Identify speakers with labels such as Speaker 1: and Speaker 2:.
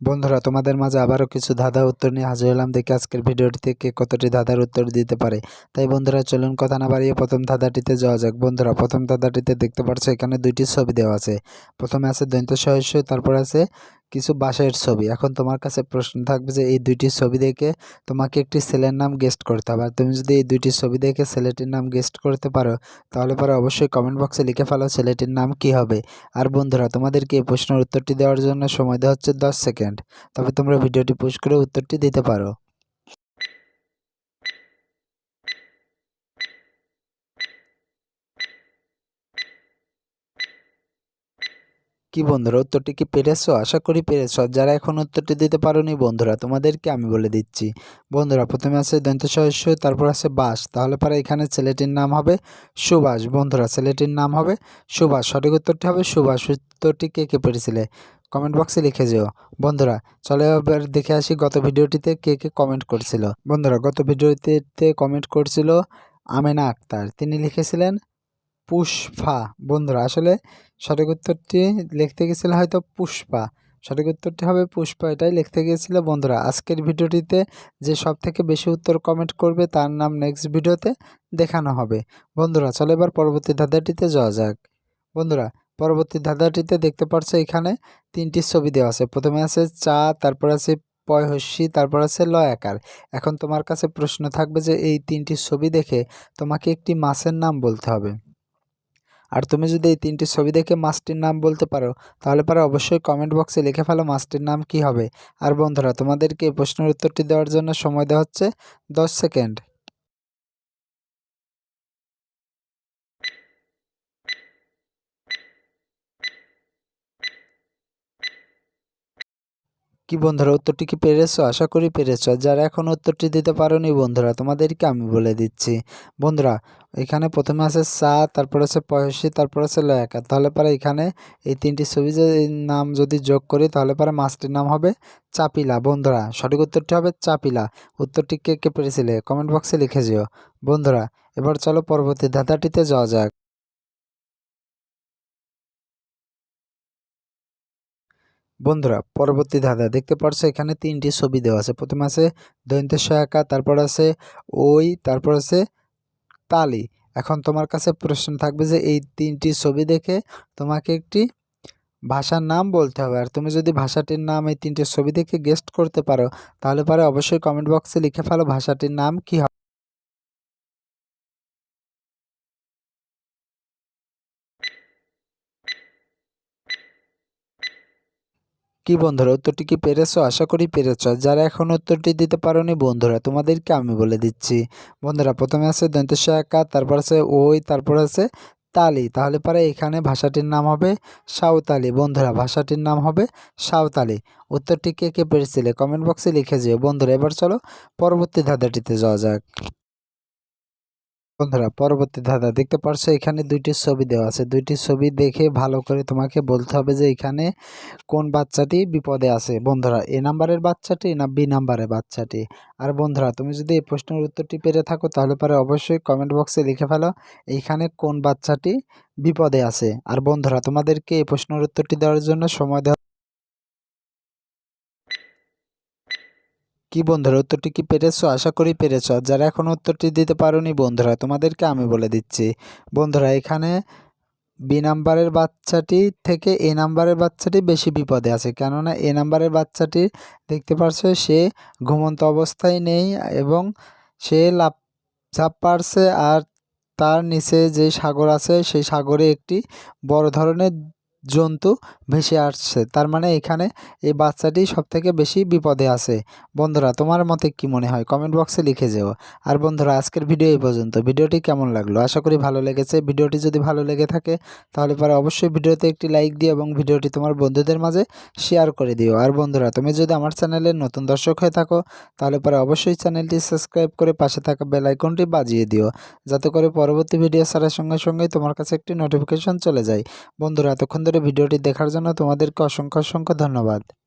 Speaker 1: বন্ধুরা, তোমাদের মাঝে আবারও কিছু ধাঁধা উত্তর নিয়ে হাজির হলাম। দেখি আজকের ভিডিওটিতে থেকে কতটি ধাঁধার উত্তর দিতে পারে। তাই বন্ধুরা, চলুন কথা না বাড়িয়ে প্রথম ধাঁধাটিতে যাওয়া যাক। বন্ধুরা, প্রথম ধাঁধাটিতে দেখতে পাচ্ছ এখানে দুইটি ছবি দেওয়া আছে। প্রথমে আছে দৈন্ত সহস্য তারপর আছে কিছু বাসায়ের ছবি। এখন তোমার কাছে প্রশ্ন থাকবে যে, এই দুইটি ছবি দেখে তোমাকে একটি ছেলের নাম গেস্ট করতে হবে। আর তুমি যদি এই দুইটি ছবি দেখে ছেলেটির নাম গেস্ট করতে পারো, তাহলে পরে অবশ্যই কমেন্ট বক্সে লিখে ফেলো ছেলেটির নাম কি হবে। আর বন্ধুরা, তোমাদেরকে এই প্রশ্নের উত্তরটি দেওয়ার জন্য সময় দেওয়া হচ্ছে দশ সেকেন্ড। তবে তোমরা ভিডিওটি পুশ করে উত্তরটি দিতে পারো। কি বন্ধুরা, উত্তরটি কি পেরেছ? আশা করি পেরেছ। যারা এখন উত্তরটি দিতে পারোনি বন্ধুরা, তোমাদেরকে আমি বলে দিচ্ছি। বন্ধুরা, প্রথমে আছে দন্ত সহস্য, তারপর আছে বাস। তাহলে পরে এখানে ছেলেটির নাম হবে সুভাষ। বন্ধুরা, ছেলেটির নাম হবে সুভাষ। সঠিক উত্তরটি হবে সুভাষ। উত্তরটি কে কে পেরেছিলে? কমেন্ট বক্সে লিখে যেও। বন্ধুরা, চলে এবার দেখে আসি গত ভিডিওটিতে কে কে কমেন্ট করছিল। বন্ধুরা, গত ভিডিওটিতে কমেন্ট করছিল আমেনা আক্তার। তিনি লিখেছিলেন পুষ্পা। বন্ধুরা, আসলে সঠিক উত্তরটি লিখতে গেছিল হয়তো পুষ্পা। সঠিক উত্তরটি হবে পুষ্পা, এটাই লিখতে গিয়েছিল। বন্ধুরা, আজকের ভিডিওটিতে যে সব থেকে বেশি উত্তর কমেন্ট করবে তার নাম নেক্সট ভিডিওতে দেখানো হবে। বন্ধুরা, চলো এবার পরবর্তী ধাঁধাটিতে যাওয়া যাক। বন্ধুরা, পরবর্তী ধাঁধাটিতে দেখতে পাচ্ছ এখানে তিনটি ছবি দেওয়া আছে। প্রথমে আছে চা, তারপর আছে পয়হস্যি তারপর আছে লয়াকার। এখন তোমার কাছে প্রশ্ন থাকবে যে এই তিনটি ছবি দেখে তোমাকে একটি মাছের নাম বলতে হবে। আর তুমি যদি এই তিনটি ছবি দেখে মাছটির নাম বলতে পারো, তাহলে পরে অবশ্যই কমেন্ট বক্সে লিখে ফেলো মাছটির নাম কি হবে। আর বন্ধুরা, তোমাদেরকে প্রশ্নের উত্তরটি দেওয়ার জন্য সময় দেওয়া হচ্ছে দশ সেকেন্ড কি বন্ধুরা উত্তরটি কি পেরেছ? আশা করি পেরেছ। যারা এখন উত্তরটি দিতে পারোনি বন্ধুরা, তোমাদেরকে আমি বলে দিচ্ছি। বন্ধুরা, এখানে প্রথমে আছে সা, তারপর আছে পয়সি, তারপর আছে লয়াকা তাহলে পরে এখানে এই তিনটি ছবি নাম যদি যোগ করি, তাহলে পরে মাছটির নাম হবে চাপিলা। বন্ধুরা, সঠিক উত্তরটি হবে চাপিলা। উত্তরটি কে কে পেরেছিলে? কমেন্ট বক্সে লিখে যেও। বন্ধুরা, এবার চলো পরবর্তী ধাঁধাটিতে যাওয়া যাক। বন্ধুরা, পরবর্তী ধাঁধা। দেখতে পারছ, এখানে তিনটি ছবি দেওয়া আছে। প্রথমে আছে দৈন্ত সহায়কা, তারপর আছে ওই, তারপর আছে তালি। এখন তোমার কাছে প্রশ্ন থাকবে যে, এই তিনটি ছবি দেখে তোমাকে একটি ভাষার নাম বলতে হবে। আর তুমি যদি ভাষাটির নাম এই তিনটে ছবি দেখে গেস্ট করতে পারো, তাহলে পরে অবশ্যই কমেন্ট বক্সে লিখে ফেলো ভাষাটির নাম কি কি বন্ধুরা উত্তরটি কি পেরেছ? আশা করি পেরেছ। যারা এখন উত্তরটি দিতে পারোনি বন্ধুরা, তোমাদেরকে আমি বলে দিচ্ছি। বন্ধুরা, প্রথমে আছে দন্ত সহায়কা তারপর আছে ওই, তারপর আছে তালি। তাহলে পরে এখানে ভাষাটির নাম হবে সাঁওতালি। বন্ধুরা, ভাষাটির নাম হবে সাঁওতালি। উত্তরটি কে কে পেরেছিলে? কমেন্ট বক্সে লিখে যেও। বন্ধুরা, এবার চলো পরবর্তী ধাঁধাটিতে যাওয়া যাক। বন্ধুরা, পরবর্তী ধাঁধা দেখতে পারছ, এখানে দুইটি ছবি দেওয়া আছে। দুইটি ছবি দেখে ভালো করে তোমাকে বলতে হবে যে এখানে কোন বাচ্চাটি বিপদে আছে। বন্ধুরা, এ নাম্বারের বাচ্চাটি না বি নাম্বারের বাচ্চাটি? আর বন্ধুরা, তুমি যদি এই প্রশ্নের উত্তরটি পেরে থাকো, তাহলে পরে অবশ্যই কমেন্ট বক্সে লিখে ফেলো এইখানে কোন বাচ্চাটি বিপদে আছে। আর বন্ধুরা, তোমাদেরকে এই প্রশ্নের উত্তরটি দেওয়ার জন্য সময় দেওয়া কি বন্ধুরা, উত্তরটি কি পেরেছ? আশা করি পেরেছ। যারা এখন উত্তরটি দিতে পারোনি বন্ধুরা, তোমাদেরকে আমি বলে দিচ্ছি। বন্ধুরা, এখানে বি নাম্বারের বাচ্চাটি থেকে এ নাম্বারের বাচ্চাটি বেশি বিপদে আছে। কেননা এ নাম্বারের বাচ্চাটি দেখতে পারছ, সে ঘুমন্ত অবস্থায় নেই এবং সে লাভ ঝাপ পারছে আর তার নিচে যে সাগর আছে, সেই সাগরে একটি বড় ধরনের জন্তু ভেসে আসছে। তার মানে এখানে এই বাচ্চাটি সব থেকে বেশি বিপদে আছে। বন্ধুরা, তোমার মতে কি মনে হয়? কমেন্ট বক্সে লিখে যেও। আর বন্ধুরা, আজকের ভিডিও এই পর্যন্ত। ভিডিওটি কেমন লাগল? আশা করি ভালো লেগেছে। ভিডিওটি যদি ভালো লেগে থাকে, তাহলে পরে অবশ্যই ভিডিওতে একটি লাইক দিও এবং ভিডিওটি তোমার বন্ধুদের মাঝে শেয়ার করে দিও। আর বন্ধুরা, তুমি যদি আমার চ্যানেলের নতুন দর্শক হয়ে থাকো, তাহলে পরে অবশ্যই চ্যানেলটি সাবস্ক্রাইব করে পাশে থাকা বেল আইকনটি বাজিয়ে দিও, যাতে করে পরবর্তী ভিডিও ছাড়ার সঙ্গে সঙ্গেই তোমার কাছে একটি নোটিফিকেশন চলে যায়। বন্ধুরা, এতক্ষণ ধরে ভিডিওটি দেখার জন্য তোমাদেরকে অসংখ্য অসংখ্য ধন্যবাদ।